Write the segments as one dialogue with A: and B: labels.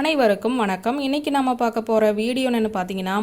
A: அனைவருக்கும் வணக்கம். இன்னைக்கு நம்ம பார்க்க போகிற வீடியோன்னு பார்த்தீங்கன்னா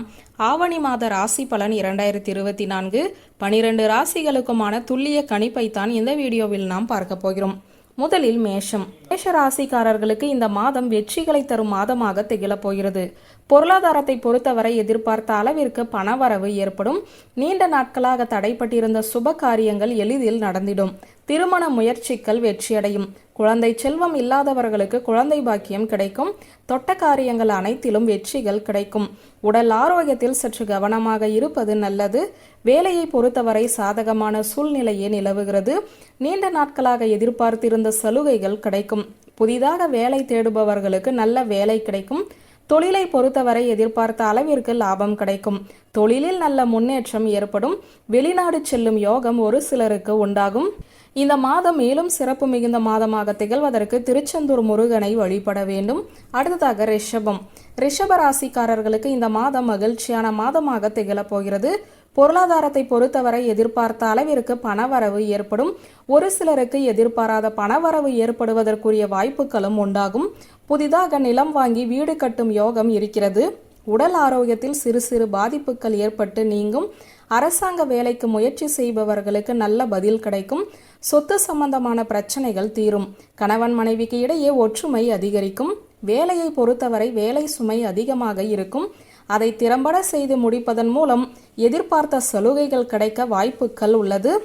A: ஆவணி மாத ராசி பலன் இரண்டாயிரத்தி இருபத்தி நான்கு பனிரெண்டு ராசிகளுக்குமான துல்லிய கணிப்பை தான் இந்த வீடியோவில் நாம் பார்க்க போகிறோம். முதலில் மேஷம். மேஷ ராசிக்காரர்களுக்கு இந்த மாதம் வெற்றிகளை தரும் மாதமாக திகழப் போகிறது. பொருளாதாரத்தை பொறுத்தவரை எதிர்பார்த்த அளவிற்கு பணவரவு ஏற்படும். நீண்ட நாட்களாக தடைப்பட்டிருந்த சுப காரியங்கள் எளிதில் நடந்திடும். திருமண முயற்சிகள் வெற்றியடையும். குழந்தை செல்வம் இல்லாதவர்களுக்கு குழந்தை பாக்கியம் கிடைக்கும். தொட்ட காரியங்கள் அனைத்திலும் வெற்றிகள் கிடைக்கும். உடல் ஆரோக்கியத்தில் சற்று கவனமாக இருப்பது நல்லது. வேலையை பொறுத்தவரை சாதகமான சூழ்நிலையே நிலவுகிறது. நீண்ட நாட்களாக எதிர்பார்த்திருந்த சலுகைகள் கிடைக்கும். புதிதாக வேலை தேடுபவர்களுக்கு நல்ல வேலை கிடைக்கும். தொழிலை பொறுத்தவரை எதிர்பார்த்த அளவிற்கு லாபம் கிடைக்கும். தொழிலில் நல்ல முன்னேற்றம் ஏற்படும். வெளிநாடு செல்லும் யோகம் ஒரு சிலருக்கு உண்டாகும். இந்த மாதம் மேலும் சிறப்பு மிகுந்த மாதமாக திகழ்வதற்கு திருச்செந்தூர் முருகனை வழிபட வேண்டும். அடுத்ததாக ரிஷபம். ரிஷப ராசிக்காரர்களுக்கு இந்த மாதம் மகிழ்ச்சியான மாதமாக திகழப் போகிறது. பொருளாதாரத்தை பொறுத்தவரை எதிர்பார்த்த அளவிற்கு பணவரவு ஏற்படும். ஒரு சிலருக்கு எதிர்பாராத பணவரவு ஏற்படுவதற்குரிய வாய்ப்புகளும் உண்டாகும். புதிதாக நிலம் வாங்கி வீடு கட்டும் யோகம் இருக்கிறது. உடல் ஆரோக்கியத்தில் சிறு சிறு பாதிப்புகள் ஏற்பட்டு நீங்கும். அரசாங்க வேலைக்கு முயற்சி செய்பவர்களுக்கு நல்ல பதில் கிடைக்கும். சொத்து சம்பந்தமான பிரச்சனைகள் தீரும். கணவன் மனைவிக்கு இடையே ஒற்றுமை அதிகரிக்கும். வேலையை பொறுத்தவரை வேலை சுமை அதிகமாக இருக்கும். அதை திறம்பட செய்து முடிப்பதன் மூலம் எதிர்பார்த்த சலுகைகள் கிடைக்க வாய்ப்புகள் உள்ளது.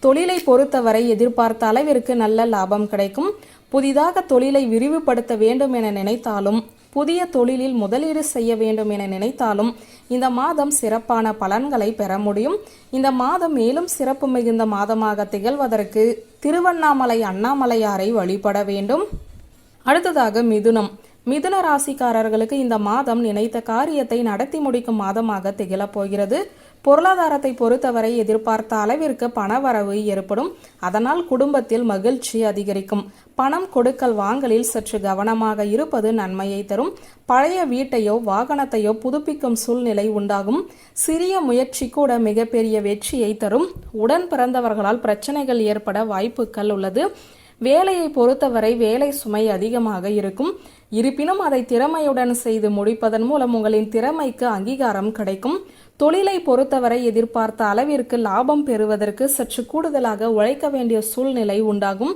A: தொழிலை பொறுத்தவரை எதிர்பார்த்த அளவிற்கு நல்ல லாபம் கிடைக்கும். புதிதாக தொழிலை விரிவுபடுத்த வேண்டும் என நினைத்தாலும் புதிய தொழிலில் முதலீடு செய்ய வேண்டும் என நினைத்தாலும் இந்த மாதம் சிறப்பான பலன்களை பெற முடியும். இந்த மாதம் மேலும் சிறப்பு மிகுந்த மாதமாக திகழ்வதற்கு திருவண்ணாமலை அண்ணாமலையாரை வழிபட வேண்டும். அடுத்ததாக மிதுனம். மிதுன ராசிக்காரர்களுக்கு இந்த மாதம் நினைத்த காரியத்தை நடத்தி முடிக்கும் மாதமாக திகழப் போகிறது. பொருளாதாரத்தை பொறுத்தவரை எதிர்பார்த்த அளவிற்கு பணவரவு ஏற்படும். அதனால் குடும்பத்தில் மகிழ்ச்சி அதிகரிக்கும். பணம் கொடுக்கல் வாங்கலில் சற்று கவனமாக இருப்பது நன்மையை தரும். பழைய வீட்டையோ வாகனத்தையோ புதுப்பிக்கும் சூழ்நிலை உண்டாகும். சிறிய முயற்சி கூட மிகப்பெரிய வெற்றியை தரும். உடன் பிறந்தவர்களால் பிரச்சனைகள் ஏற்பட வாய்ப்புகள் உள்ளது. வேலையை பொறுத்தவரை வேலை சுமை அதிகமாக இருக்கும். இருப்பினும் அதை திறமையுடன் செய்து முடிப்பதன் மூலம் உங்களின் திறமைக்கு அங்கீகாரம் கிடைக்கும். தொழிலை பொறுத்தவரை எதிர்பார்த்த அளவிற்கு லாபம் பெறுவதற்கு சற்று கூடுதலாக உழைக்க வேண்டிய சூழ்நிலை உண்டாகும்.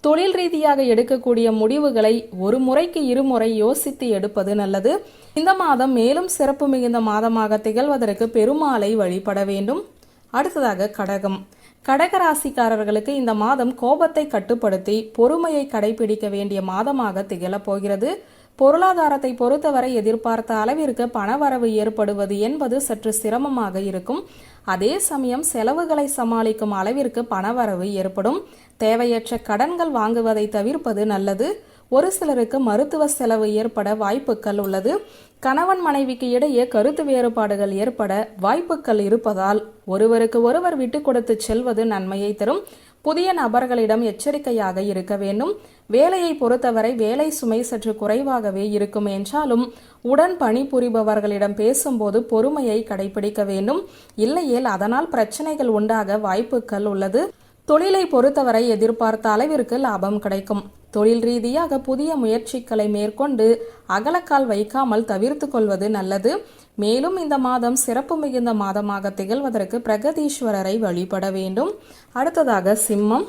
A: தொழில் ரீதியாக எடுக்கக்கூடிய முடிவுகளை ஒரு முறைக்கு இருமுறை யோசித்து எடுப்பது நல்லது. இந்த மாதம் மேலும் சிறப்பு மிகுந்த மாதமாக திகழ்வதற்கு பெருமாளை வழிபட வேண்டும். அடுத்ததாக கடகம். கடகராசிக்காரர்களுக்கு இந்த மாதம் கோபத்தை கட்டுப்படுத்தி பொறுமையை கடைபிடிக்க வேண்டிய மாதமாக திகழப் போகிறது. பொருளாதாரத்தை பொறுத்தவரை எதிர்பார்த்த அளவிற்கு பணவரவு ஏற்படுவது என்பது சற்று சிரமமாக இருக்கும். அதே சமயம் செலவுகளை சமாளிக்கும் அளவிற்கு பணவரவு ஏற்படும். தேவையற்ற கடன்கள் வாங்குவதை தவிர்ப்பது நல்லது. ஒரு சிலருக்கு மருத்துவ செலவு ஏற்பட வாய்ப்புகள் உள்ளது. கணவன் மனைவிக்கு இடையே கருத்து வேறுபாடுகள் ஏற்பட வாய்ப்புகள் இருப்பதால் ஒருவருக்கு ஒருவர் விட்டு கொடுத்து செல்வது நன்மையை தரும். புதிய நபர்களிடம் எச்சரிக்கையாக இருக்க வேண்டும். வேலையை பொறுத்தவரை வேலை சுமை சற்று குறைவாகவே இருக்கும் என்றாலும் உடன் பணிபுரிபவர்களிடம் பேசும்போது பொறுமையை கடைபிடிக்க வேண்டும். இல்லையேல் அதனால் பிரச்சனைகள் உண்டாக வாய்ப்புகள் உள்ளது. தொழிலை பொறுத்தவரை எதிர்பார்த்த அளவிற்கு லாபம் கிடைக்கும். தொழில் ரீதியாக புதிய முயற்சிகளை மேற்கொண்டு அகலக்கால் வைக்காமல் தவிர்த்து கொள்வது நல்லது. மேலும் இந்த மாதம் சிறப்பு மிகுந்த மாதமாக திகழ்வதற்கு பிரகதீஸ்வரரை வழிபட வேண்டும். அடுத்ததாக சிம்மம்.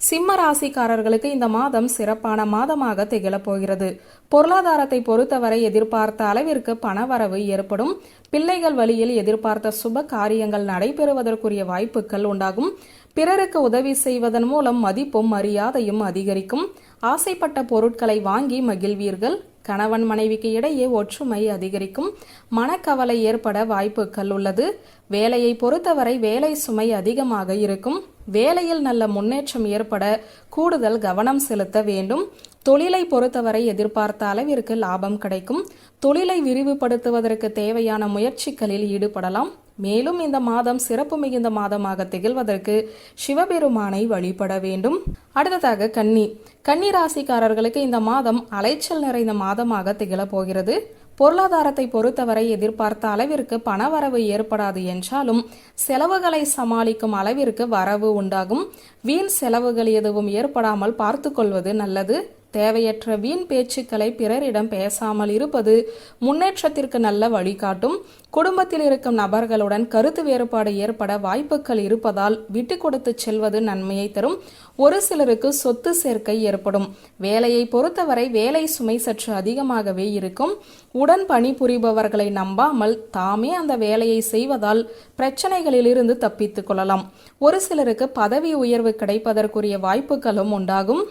A: சிம்ம ராசிக்காரர்களுக்கு இந்த மாதம் சிறப்பான மாதமாக திகழப் போகிறது. பொருளாதாரத்தை பொறுத்தவரை எதிர்பார்த்த அளவிற்கு பணவரவு ஏற்படும். பிள்ளைகள் வழியில் எதிர்பார்த்த சுப காரியங்கள் நடைபெறுவதற்குரிய வாய்ப்புகள் உண்டாகும். பிறருக்கு உதவி செய்வதன் மூலம் மதிப்பும் மரியாதையும் அதிகரிக்கும். ஆசைப்பட்ட பொருட்களை வாங்கி மகிழ்வீர்கள். கணவன் மனைவிக்கு இடையே ஒற்றுமை அதிகரிக்கும். மனக்கவலை ஏற்பட வாய்ப்புகள் உள்ளது. வேலையை பொறுத்தவரை வேலை சுமை அதிகமாக இருக்கும். வேலையில் நல்ல முன்னேற்றம் ஏற்பட கூடுதல் கவனம் செலுத்த வேண்டும். தொழிலை பொறுத்தவரை எதிர்பார்த்த அளவிற்கு லாபம் கிடைக்கும். தொழிலை விரிவுபடுத்துவதற்கு தேவையான முயற்சிகளில் ஈடுபடலாம். மேலும் இந்த மாதம் சிறப்பு மிகுந்த மாதமாக திகழ்வதற்கு சிவபெருமானை வழிபட வேண்டும். அடுத்ததாக கன்னி. கன்னி ராசிக்காரர்களுக்கு இந்த மாதம் அலைச்சல் நிறைந்த மாதமாக திகழப் போகிறது. பொருளாதாரத்தை பொறுத்தவரை எதிர்பார்த்த அளவிற்கு பணவரவு ஏற்படாது என்றாலும் செலவுகளை சமாளிக்கும் அளவிற்கு வரவு உண்டாகும். வீண் செலவுகள் எதுவும் ஏற்படாமல் பார்த்து கொள்வது நல்லது. தேவையற்ற வீண் பேச்சுக்களை பிறரிடம் பேசாமல் இருப்பது முன்னேற்றத்திற்கு நல்ல வழிகாட்டும். குடும்பத்தில் இருக்கும் நபர்களுடன் கருத்து வேறுபாடு ஏற்பட வாய்ப்புகள் இருப்பதால் விட்டு கொடுத்து செல்வது நன்மையை தரும். ஒரு சிலருக்கு சொத்து சேர்க்கை ஏற்படும். வேலையை பொறுத்தவரை வேலை சுமை சற்று அதிகமாகவே இருக்கும். உடன் பணிபுரிபவர்களை நம்பாமல் தாமே அந்த வேலையை செய்வதால் பிரச்சனைகளிலிருந்து தப்பித்துக் கொள்ளலாம். ஒரு சிலருக்கு பதவி உயர்வு கிடைப்பதற்குரிய வாய்ப்புகளும் உண்டாகும்.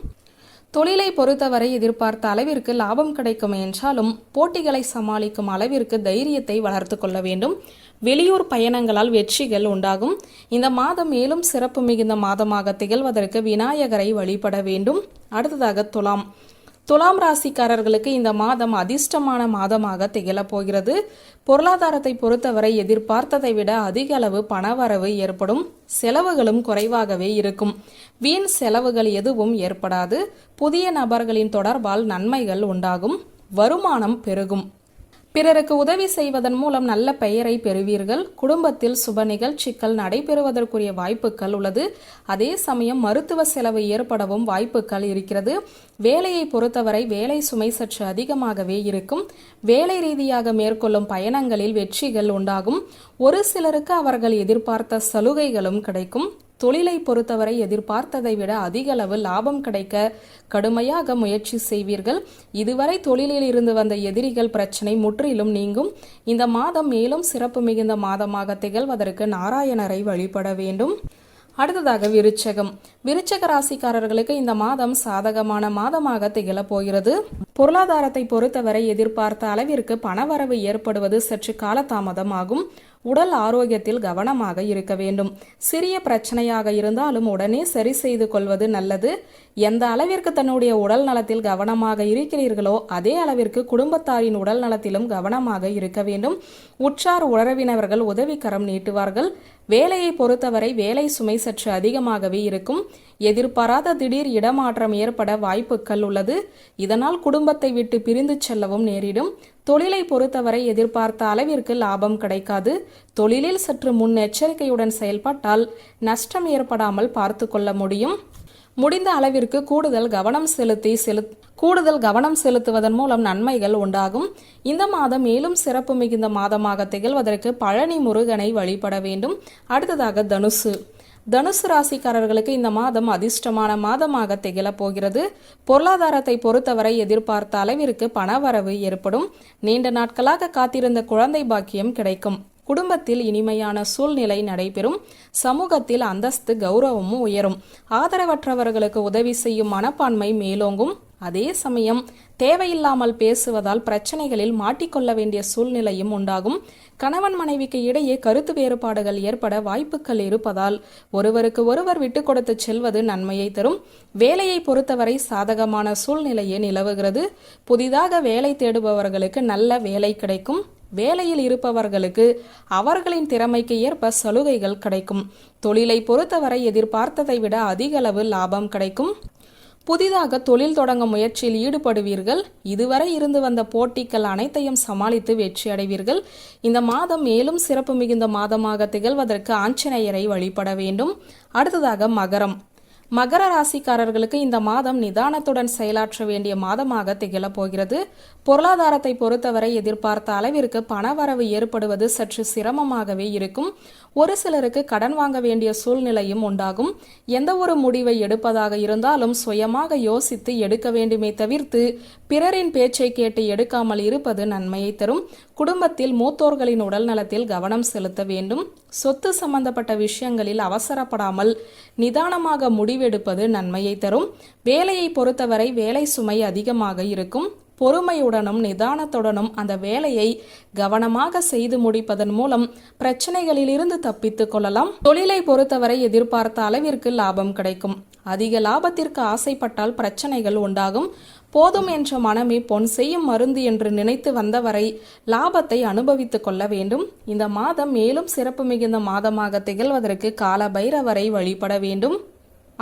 A: தொழிலை பொறுத்தவரை எதிர்பார்த்த அளவிற்கு லாபம் கிடைக்கும் என்றாலும் போட்டிகளை சமாளிக்கும் அளவிற்கு தைரியத்தை வளர்த்து கொள்ள வேண்டும். வெளியூர் பயணங்களால் வெற்றிகள் உண்டாகும். இந்த மாதம் மேலும் சிறப்பு மிகுந்த மாதமாக திகழ்வதற்கு விநாயகரை வழிபட வேண்டும். அடுத்ததாக துலாம். துலாம் ராசிக்காரர்களுக்கு இந்த மாதம் அதிர்ஷ்டமான மாதமாக திகழப் போகிறது. பொருளாதாரத்தை பொறுத்தவரை எதிர்பார்த்ததை விட அதிக அளவு பணவரவு ஏற்படும். செலவுகளும் குறைவாகவே இருக்கும். வீண் செலவுகள் எதுவும் ஏற்படாது. புதிய நபர்களின் தொடர்பால் நன்மைகள் உண்டாகும். வருமானம் பெருகும். பிறருக்கு உதவி செய்வதன் மூலம் நல்ல பெயரை பெறுவீர்கள். குடும்பத்தில் சுப நிகழ்ச்சிகள் நடைபெறுவதற்குரிய வாய்ப்புகள் உள்ளது. அதே சமயம் மருத்துவ செலவு ஏற்படவும் வாய்ப்புகள் இருக்கிறது. வேலையை பொறுத்தவரை வேலை சுமை சற்று அதிகமாகவே இருக்கும். வேலை ரீதியாக மேற்கொள்ளும் பயணங்களில் வெற்றிகள் உண்டாகும். ஒரு சிலருக்கு அவர்கள் எதிர்பார்த்த சலுகைகளும் கிடைக்கும். தொழிலை பொறுத்தவரை எதிர்பார்த்ததை விட அதிக அளவு லாபம் கிடைக்க கடுமையாக முயற்சி செய்வீர்கள். இதுவரை தொழிலில் இருந்து வந்த எதிரிகள் பிரச்சனை முற்றிலும் நீங்கும். இந்த மாதம் மேலும் சிறப்பு மிகுந்த மாதமாக திகழ்வதற்கு நாராயணரை வழிபட வேண்டும். அடுத்ததாக விருச்சகம். விருச்சக ராசிக்காரர்களுக்கு இந்த மாதம் சாதகமான மாதமாக திகழப் போகிறது. பொருளாதாரத்தை பொறுத்தவரை எதிர்பார்த்த அளவிற்கு பணவரவு ஏற்படுவது சற்று காலதாமதம் ஆகும் உடல் ஆரோக்கியத்தில் கவனமாக இருக்க வேண்டும். சிறிய பிரச்சனையாக இருந்தாலும் உடனே சரி செய்து கொள்வது நல்லது. எந்த அளவிற்கு தன்னுடைய உடல் நலத்தில் கவனமாக இருக்கிறீர்களோ அதே அளவிற்கு குடும்பத்தாரின் உடல் நலத்திலும் கவனமாக இருக்க வேண்டும். உற்றார் உறவினர்கள் உதவிக்கரம் நீட்டுவார்கள். வேலையை பொறுத்தவரை வேலை சுமை சற்று அதிகமாகவே இருக்கும். எதிர்பாராத திடீர் இடமாற்றம் ஏற்பட வாய்ப்புகள் உள்ளது. இதனால் குடும்பத்தை விட்டு பிரிந்து செல்லவும் நேரிடும். தொழிலை பொறுத்தவரை எதிர்பார்த்த அளவிற்கு லாபம் கிடைக்காது. தொழிலில் சற்று முன்னெச்சரிக்கையுடன் செயல்பட்டால் நஷ்டம் ஏற்படாமல் பார்த்து கொள்ள முடியும். முடிந்த அளவிற்கு கூடுதல் கவனம் செலுத்தி செலு கூடுதல் கவனம் செலுத்துவதன் மூலம் நன்மைகள் உண்டாகும். இந்த மாதம் மேலும் சிறப்பு மிகுந்த மாதமாக திகழ்வதற்கு பழனி முருகனை வழிபட வேண்டும். அடுத்ததாக தனுசு. தனுசு ராசிக்காரர்களுக்கு இந்த மாதம் அதிர்ஷ்டமான மாதமாக திகழப் போகிறது. பொருளாதாரத்தை பொறுத்தவரை எதிர்பார்த்த அளவிற்கு பணவரவு ஏற்படும். நீண்ட நாட்களாக காத்திருந்த குழந்தை பாக்கியம் கிடைக்கும். குடும்பத்தில் இனிமையான சூழ்நிலை நடைபெறும். சமூகத்தில் அந்தஸ்து கௌரவமும் உயரும். ஆதரவற்றவர்களுக்கு உதவி செய்யும் மனப்பான்மை மேலோங்கும். அதே சமயம் தேவையில்லாமல் பேசுவதால் பிரச்சனைகளில் மாட்டிக்கொள்ள வேண்டிய சூழ்நிலையும் உண்டாகும். கணவன் மனைவிக்கு இடையே கருத்து வேறுபாடுகள் ஏற்பட வாய்ப்புகள் இருப்பதால் ஒருவருக்கு ஒருவர் விட்டு கொடுத்து செல்வது நன்மையை தரும். வேலையை பொறுத்தவரை சாதகமான சூழ்நிலையே நிலவுகிறது. புதிதாக வேலை தேடுபவர்களுக்கு நல்ல வேலை கிடைக்கும். வேலையில் இருப்பவர்களுக்கு அவர்களின் திறமைக்கு ஏற்ப சலுகைகள் கிடைக்கும். தொழிலை பொறுத்தவரை எதிர்பார்த்ததை விட அதிக அளவு லாபம் கிடைக்கும். புதிதாக தொழில் தொடங்க முயற்சியில் ஈடுபடுவீர்கள். இதுவரை இருந்து வந்த போட்டிகள் அனைத்தையும் சமாளித்து வெற்றி அடைவீர்கள். இந்த மாதம் மேலும் சிறப்பு மிகுந்த மாதமாக திகழ்வதற்கு ஆஞ்சநேயரை வழிபட வேண்டும். அடுத்ததாக மகரம். மகர ராசிக்காரர்களுக்கு இந்த மாதம் நிதானத்துடன் செயலாற்ற வேண்டிய மாதமாக திகழப் போகிறது. பொருளாதாரத்தை பொறுத்தவரை எதிர்பார்த்த அளவிற்கு பணவரவு ஏற்படுவது சற்று சிரமமாகவே இருக்கும். ஒரு சிலருக்கு கடன் வாங்க வேண்டிய சூழ்நிலையும் உண்டாகும். எந்த ஒரு முடிவை எடுப்பதாக இருந்தாலும் சுயமாக யோசித்து எடுக்க வேண்டுமே தவிர்த்து பிறரின் பேச்சை கேட்டு எடுக்காமல் இருப்பது நன்மையை தரும். குடும்பத்தில் மூத்தோர்களின் உடல் நலத்தில் கவனம் செலுத்த வேண்டும். சொத்து சம்பந்தப்பட்ட விஷயங்களில் அவசரப்படாமல் நிதானமாக முடிவெடுப்பது நன்மையை தரும். வேலையை பொறுத்தவரை வேலை சுமை அதிகமாக இருக்கும். பொறுமையுடனும் நிதானத்துடனும் அந்த வேலையை கவனமாக செய்து முடிப்பதன் மூலம் பிரச்சனைகளிலிருந்து தப்பித்துக் கொள்ளலாம். தொழிலை பொறுத்தவரை எதிர்பார்த்த அளவிற்கு லாபம் கிடைக்கும். அதிக லாபத்திற்கு ஆசைப்பட்டால் பிரச்சனைகள் உண்டாகும். போதும் என்ற மனமே பொன் செய்யும் மருந்து என்று நினைத்து வந்தவரை லாபத்தை அனுபவித்துக் கொள்ள வேண்டும். இந்த மாதம் மேலும் சிறப்பு மிகுந்த மாதமாக திகழ்வதற்கு கால பைரவரை வழிபட வேண்டும்.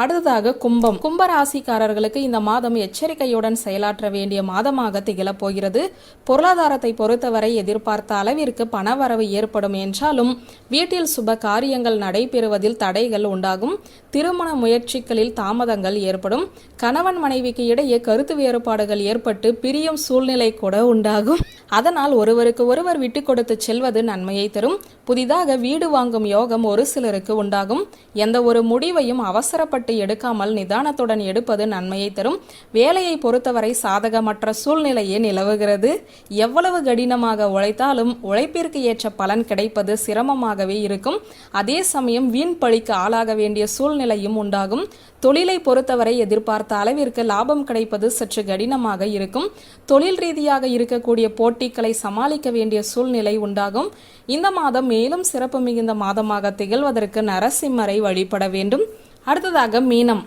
A: அடுத்ததாக கும்பம். கும்ப ராசிக்காரர்களுக்கு இந்த மாதம் எச்சரிக்கையுடன் செயலாற்ற வேண்டிய மாதமாக திகழப் போகிறது. பொருளாதாரத்தை பொறுத்தவரை எதிர்பார்த்த அளவிற்கு பணவரவு ஏற்படும் என்றாலும் வீட்டில் சுப காரியங்கள் நடைபெறுவதில் தடைகள் உண்டாகும். திருமண முயற்சிகளில் தாமதங்கள் ஏற்படும். கணவன் மனைவிக்கு இடையே கருத்து வேறுபாடுகள் ஏற்பட்டு பிரியும் சூழ்நிலை கூட உண்டாகும். அதனால் ஒருவருக்கு ஒருவர் விட்டு கொடுத்து செல்வது நன்மையை தரும். புதிதாக வீடு வாங்கும் யோகம் ஒரு சிலருக்கு உண்டாகும். எந்த ஒரு முடிவையும் அவசரப்பட்டு எடுக்காமல் நிதானத்துடன் எடுப்பது நன்மையை தரும். வேலையை பொறுத்தவரை சாதகமற்ற சூழ்நிலையே நிலவுகிறது. எவ்வளவு கடினமாக உழைத்தாலும் உழைப்பிற்கு ஏற்ற பலன் கிடைப்பது சிரமமாகவே இருக்கும். அதே சமயம் வீண் பழிக்கு ஆளாக வேண்டிய சூழ்நிலையும் உண்டாகும். தொழிலை பொறுத்தவரை எதிர்பார்த்த அளவிற்கு லாபம் கிடைப்பது சற்று கடினமாக இருக்கும். தொழில் ரீதியாக இருக்கக்கூடிய போட்டிகளை சமாளிக்க வேண்டிய சூழ்நிலை உண்டாகும். இந்த மாதம் மேலும் சிறப்பு மிகுந்த மாதமாக திகழ்வதற்கு நரசிம்மரை வழிபட வேண்டும். அடுத்ததாக மீனம்.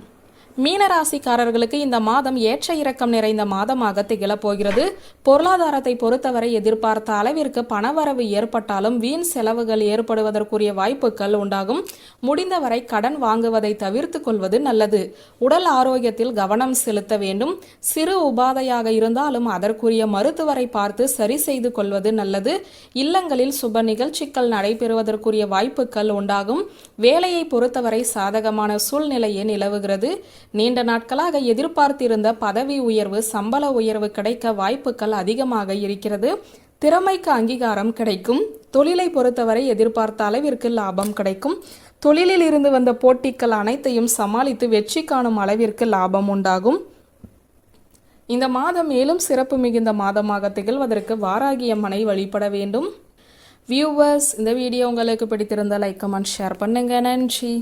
A: மீனராசிக்காரர்களுக்கு இந்த மாதம் ஏற்ற இறக்கம் நிறைந்த மாதமாக திகழப் போகிறது. பொருளாதாரத்தை பொறுத்தவரை எதிர்பார்த்த அளவிற்கு பணவரவு ஏற்பட்டாலும் வீண் செலவுகள் ஏற்படுவதற்குரிய வாய்ப்புகள் உண்டாகும். முடிந்தவரை கடன் வாங்குவதை தவிர்த்து கொள்வது நல்லது. உடல் ஆரோக்கியத்தில் கவனம் செலுத்த வேண்டும். சிறு உபாதையாக இருந்தாலும் அதற்குரிய மருத்துவரை பார்த்து சரி செய்து கொள்வது நல்லது. இல்லங்களில் சுப நிகழ்ச்சிகள் நடைபெறுவதற்குரிய வாய்ப்புகள் உண்டாகும். வேலையை பொறுத்தவரை சாதகமான சூழ்நிலையே நிலவுகிறது. நீண்ட நாட்களாக எதிர்பார்த்திருந்த பதவி உயர்வு சம்பள உயர்வு கிடைக்க வாய்ப்புகள் அதிகமாக இருக்கிறது. திறமைக்கு அங்கீகாரம் கிடைக்கும். தொழிலை பொறுத்தவரை எதிர்பார்த்த அளவிற்கு லாபம் கிடைக்கும். தொழிலில் இருந்து வந்த போட்டிகள் அனைத்தையும் சமாளித்து வெற்றி காணும் அளவிற்கு லாபம் உண்டாகும். இந்த மாதம் மேலும் சிறப்பு மிகுந்த மாதமாக திகழ்வதற்கு வாராகியம்மனை வழிபட வேண்டும். வியூவர்ஸ் இந்த வீடியோ உங்களுக்கு பிடித்திருந்த லைக் கமெண்ட் ஷேர் பண்ணுங்க. நன்றி.